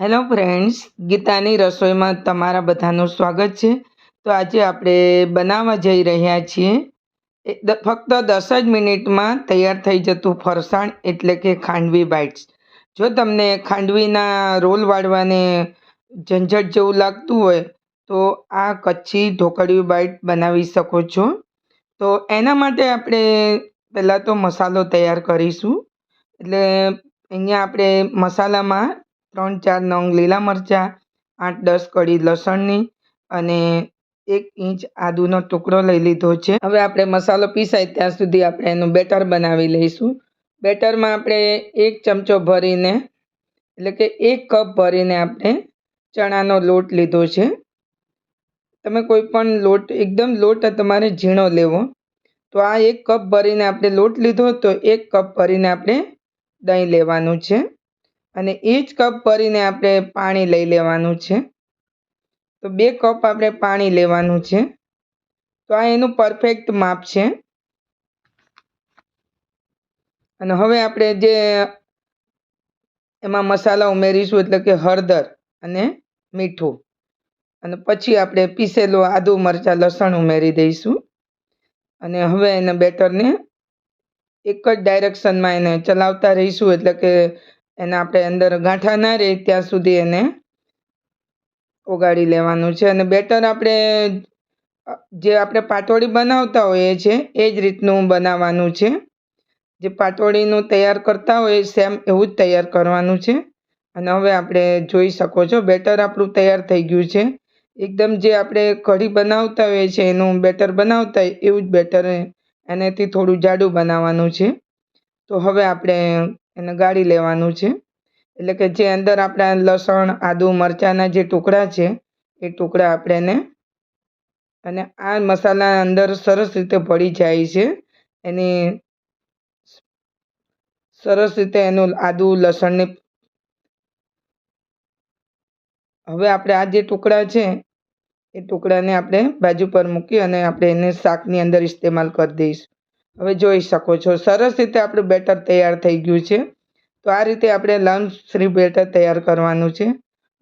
Hello friends, ગીતાની રસોઈમાં તમારા બધાનું સ્વાગત છે. તો આજે આપણે બનાવવા જઈ રહ્યા છીએ. ફક્ત દસ જ મિનિટમાં તૈયાર થઈ જતું ફરસાણ એટલે કે ખાંડવી બાઇટ્સ. જો તમને ખાંડવીના રોલ વાળવાને ઝંઝટ જેવું લાગતું હોય, તો આ કચ્છી ઢોકળિયું બાઇટ બનાવી શકો છો. તો એના માટે આપણે પહેલાં તો મસાલો તૈયાર કરીશું. એટલે અહીંયા આપણે મસાલામાં ત્રણ, ચાર નંગ લીલા મરચાં, આઠ, દસ કળી લસણની અને એક ઇંચ આદુનો ટુકડો લઈ લીધો છે. હવે આપણે મસાલો પીસાય ત્યાં સુધી આપણે એનું બેટર બનાવી લઈશું. બેટરમાં આપણે એક ચમચો ભરીને, એટલે કે એક કપ ભરીને આપણે ચણાનો લોટ લીધો છે. તમે કોઈ પણ લોટ, એકદમ લોટ તમારે ઝીણો લેવો. તો આ એક કપ ભરીને આપણે લોટ લીધો, તો એક કપ ભરીને આપણે દહીં લેવાનું છે. અને એ જ કપ ભરીને આપણે પાણી લઈ લેવાનું છે. તો બે કપ આપણે પાણી લેવાનું છે. તો આ એનું પરફેક્ટ માપ છે. અને હવે આપણે જે એમાં મસાલા ઉમેરીશું એટલે કે હળદર અને મીઠું. અને પછી આપણે પીસેલું આદુ, મરચાં, લસણ ઉમેરી દઈશું. અને હવે એને બેટરને એક જ ડાયરેક્શનમાં એને ચલાવતા રહીશું એટલે કે એને આપણે અંદર ગાંઠા ના રહે ત્યાં સુધી એને ઓગાળી લેવાનું છે. અને બેટર આપણે જે આપણે પાટોળી બનાવતા હોઈએ છીએ, એ જ રીતનું બનાવવાનું છે. જે પાટોળીનું તૈયાર કરતા હોય સેમ એવું જ તૈયાર કરવાનું છે. અને હવે આપણે જોઈ શકો છો, બેટર આપણું તૈયાર થઈ ગયું છે. એકદમ જે આપણે કઢી બનાવતા હોઈએ છીએ, એનું બેટર બનાવતા હોય એવું જ બેટર એનાથી થોડું જાડું બનાવવાનું છે. તો હવે આપણે એને ગાળી લેવાનું છે. એટલે કે જે અંદર આપણા લસણ, આદુ, મરચાંના જે ટુકડા છે, એ ટુકડા આપણે એને અને આ મસાલા અંદર સરસ રીતે ભળી જાય છે. એની સરસ રીતે એનું આદુ, લસણને હવે આપણે આ જે ટુકડા છે, એ ટુકડાને આપણે બાજુ પર મૂકી અને આપણે એને શાકની અંદર ઇસ્તેમાલ કરી દઈશું. હવે જોઈ શકો છો. સરસ રીતે આપણું બેટર તૈયાર થઈ ગયું છે. તો આ રીતે આપણે લંચ ફ્રી બેટર તૈયાર કરવાનું છે.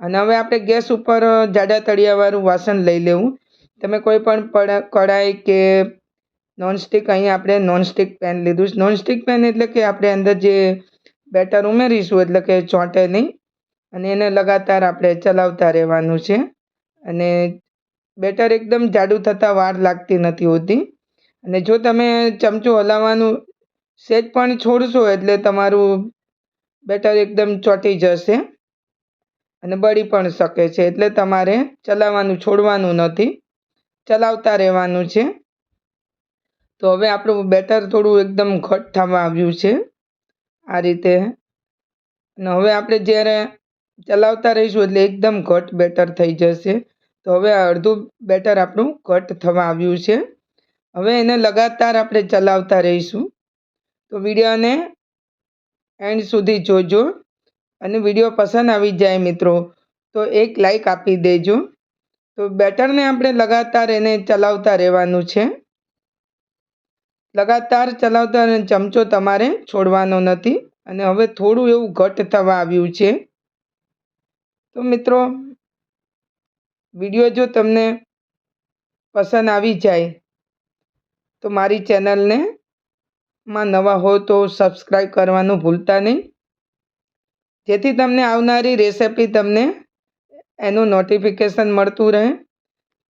અને હવે આપણે ગેસ ઉપર જાડા તળિયાવાળું વાસણ લઈ લેવું. તમે કોઈ પણ કઢાઈ કે નોનસ્ટિક અહીં આપણે નોનસ્ટિક પેન લીધું છે. નોનસ્ટિક પેન એટલે કે આપણે અંદર જે બેટર ઉમેરીશું એટલે કે ચોંટે નહીં. અને એને લગાતાર આપણે ચલાવતા રહેવાનું છે. અને બેટર એકદમ જાડું થતાં વાર લાગતી નથી હોતી. અને જો તમે ચમચું હલાવવાનું સેજ પણ છોડશો એટલે તમારું બેટર એકદમ ચોંટી જશે અને બળી પણ શકે છે. એટલે તમારે ચલાવવાનું, છોડવાનું નથી. ચલાવતા રહેવાનું છે. તો હવે આપણું બેટર થોડું એકદમ ઘટ થવા આવ્યું છે આ રીતે. અને હવે આપણે જ્યારે ચલાવતા રહીશું એટલે એકદમ ઘટ બેટર થઈ જશે. તો હવે અડધું બેટર આપણું ઘટ થવા આવ્યું છે. હવે એને લગાતાર આપણે ચલાવતા રહીશું. તો વિડીયોને એન્ડ સુધી જોજો અને વીડિયો પસંદ આવી જાય મિત્રો, તો એક લાઈક આપી દેજો. તો બેટરને આપણે લગાતાર એને ચલાવતા રહેવાનું છે. લગાતાર ચલાવતા ચમચો તમારે છોડવાનો નથી અને હવે થોડું એવું ઘટ થવા આવ્યું છે. તો મિત્રો, વીડિયો જો તમને પસંદ આવી જાય તો મારી ચેનલને માં નવા હો તો સબસ્ક્રાઈબ કરવાનું ભૂલતા નહીં. જેથી તમને આવનારી રેસિપી તમને એનું નોટિફિકેશન મળતું રહે.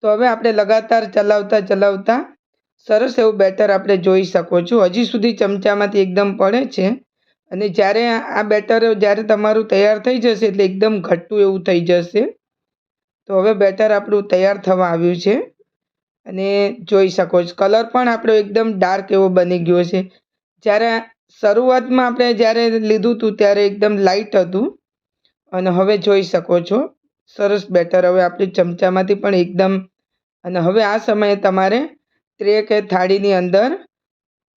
તો હવે આપણે લગાતાર ચલાવતા ચલાવતા સરસ એવું બેટર આપણે જોઈ શકો છો. હજી સુધી ચમચામાંથી એકદમ પડે છે. અને જ્યારે આ બેટર જ્યારે તમારું તૈયાર થઈ જશે એટલે એકદમ ઘટ્ટું એવું થઈ જશે. તો હવે બેટર આપણું તૈયાર થવા આવ્યું છે. અને જોઈ શકો છો. કલર પણ આપણો એકદમ ડાર્ક એવો બની ગયો છે. જ્યારે શરૂઆતમાં આપણે જ્યારે લીધું હતું ત્યારે એકદમ લાઇટ હતું. અને હવે જોઈ શકો છો. સરસ બેટર હવે આપણી ચમચામાંથી પણ એકદમ અને હવે આ સમયે તમારે ટ્રે કે થાળીની અંદર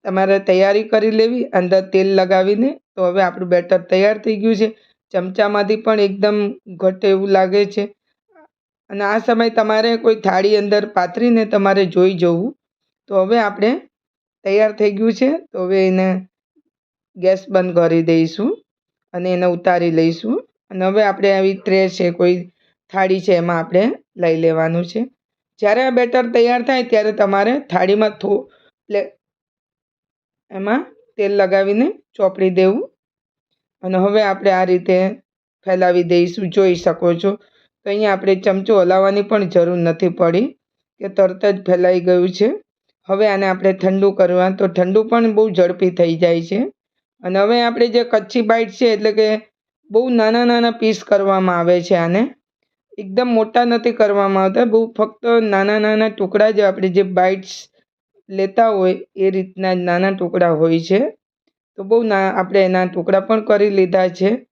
તમારે તૈયારી કરી લેવી, અંદર તેલ લગાવીને તો હવે આપણું બેટર તૈયાર થઈ ગયું છે. ચમચામાંથી પણ એકદમ ઘટ એવું લાગે છે. અને આ સમય તમારે કોઈ થાળી અંદર પાથરીને તમારે જોઈ જવું. તો હવે આપણે તૈયાર થઈ ગયું છે. તો હવે એને ગેસ બંધ કરી દઈશું અને એને ઉતારી લઈશું. અને હવે આપણે આવી ટ્રે છે, કોઈ થાળી છે એમાં આપણે લઈ લેવાનું છે. જ્યારે આ બેટર તૈયાર થાય ત્યારે તમારે થાળીમાં થો પ્લે એમાં તેલ લગાવીને ચોપડી દેવું. અને હવે આપણે આ રીતે ફેલાવી દઈશું. જોઈ શકો છો. તો અહીંયા આપણે ચમચો હલાવવાની પણ જરૂર નથી પડી, કે તરત જ ફેલાઈ ગયું છે. હવે આને આપણે ઠંડુ કરવા તો ઠંડુ પણ બહુ ઝડપી થઈ જાય છે. અને હવે આપણે જે કચ્છી બાઈટ છે, એટલે કે બહુ નાના નાના પીસ કરવામાં આવે છે આને. એકદમ મોટા નથી કરવામાં આવતા, બહુ ફક્ત નાના નાના ટુકડા જ આપણે જે બાઇટ્સ લેતા હોય, એ રીતના નાના ટુકડા હોય છે. તો બહુ ના, આપણે એના ટુકડા પણ કરી લીધા છે.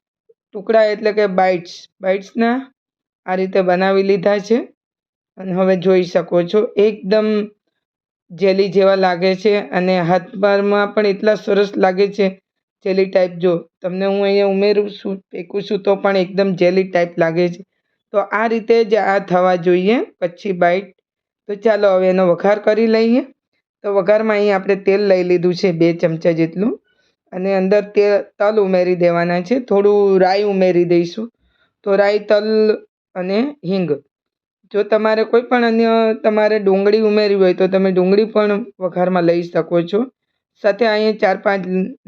ટુકડા એટલે કે બાઇટ્સ. બાઇટ્સના આ રીતે બનાવી લીધા છે. અને હવે જોઈ શકો છો, એકદમ જેલી જેવા લાગે છે અને હાથમાં પણ એટલા સરસ લાગે છે જેલી ટાઈપ. જો તમને હું અહીંયા ઉમેરું છું, ફેંકું છું તો પણ એકદમ જેલી ટાઈપ લાગે છે. તો આ રીતે જ આ થવા જોઈએ કચ્છી બાઈટ. તો ચાલો હવે એનો વઘાર કરી લઈએ. તો વઘારમાં અહીં આપણે તેલ લઈ લીધું છે બે ચમચા જેટલું. અને અંદર તે તલ ઉમેરી દેવાના છે. થોડું રાઈ ઉમેરી દઈશું. તો રાઈ, તલ અને હિંગ. જો તમારે કોઈ પણ અન્ય તમારે ડુંગળી ઉમેરવી હોય તો તમે ડુંગળી પણ વઘારમાં લઈ શકો છો. સાથે અહીંયા ચાર પાંચ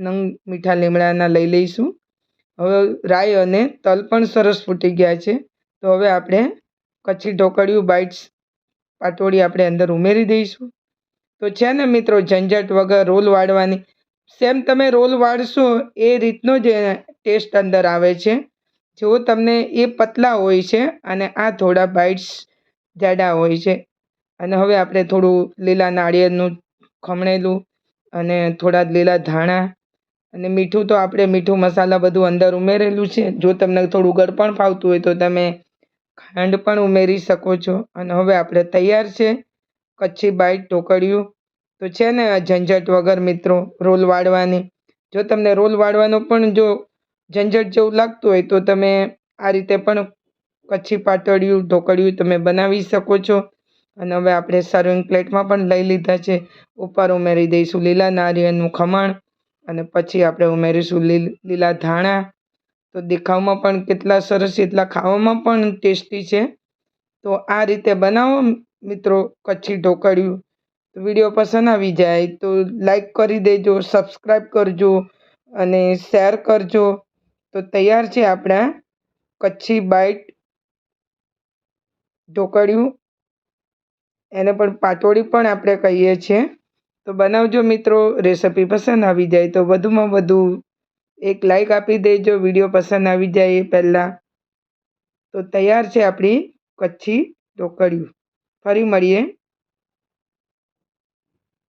નંગ મીઠા લીમડાના લઈ લઈશું. હવે રાઈ અને તલ પણ સરસ ફૂટી ગયા છે. તો હવે આપણે કચ્છી ઢોકળિયું બાઇટ્સ પાટોળી આપણે અંદર ઉમેરી દઈશું. તો છે ને મિત્રો ઝંઝટ વગર રોલ વાળવાની. સેમ તમે રોલ વાળશો એ રીતનો જ ટેસ્ટ અંદર આવે છે. જો તમને એ પતલા હોય છે અને આ થોડા બાઇટ્સ જાડા હોય છે, અને હવે આપણે થોડું લીલા નાળિયેરનું ખમણેલું અને થોડા લીલા ધાણા અને મીઠું તો આપણે મીઠું મસાલા બધું અંદર ઉમેરેલું છે. જો તમને થોડું ગળપણ ફાવતું હોય તો તમે ખાંડ પણ ઉમેરી શકો છો. અને હવે આપણે તૈયાર છે કચ્છી બાઈટ ઢોકળિયું. તો છે ને ઝંઝટ વગર મિત્રો રોલ વાળવાની. જો તમને રોલ વાળવાનો પણ જો ઝંઝટ જેવું લાગતું હોય તો તમે આ રીતે પણ કચ્છી પાટડિયું ઢોકળિયું તમે બનાવી શકો છો. અને હવે આપણે સર્વિંગ પ્લેટમાં પણ લઈ લીધા છે. ઉપર ઉમેરી દઈશું લીલા નારિયેળનું ખમણ અને પછી આપણે ઉમેરીશું લીલા ધાણા. તો દેખાવમાં પણ કેટલા સરસ, એટલા ખાવામાં પણ ટેસ્ટી છે. તો આ રીતે બનાવો મિત્રો કચ્છી ઢોકળિયું. તો વીડિયો પસંદ આવી જાય તો લાઈક કરી દેજો, સબસ્ક્રાઈબ કરજો અને શેર કરજો. તો તૈયાર છે આપણા કચ્છી બાઈટ ઢોકળિયું. એને પણ પાટોળી પણ આપણે કહીએ છીએ. તો બનાવજો મિત્રો, રેસિપી પસંદ આવી જાય તો વધુમાં વધુ એક લાઈક આપી દેજો, વીડિયો પસંદ આવી જાય એ પહેલાં. તો તૈયાર છે આપણી કચ્છી ઢોકળિયું. ફરી મળીએ.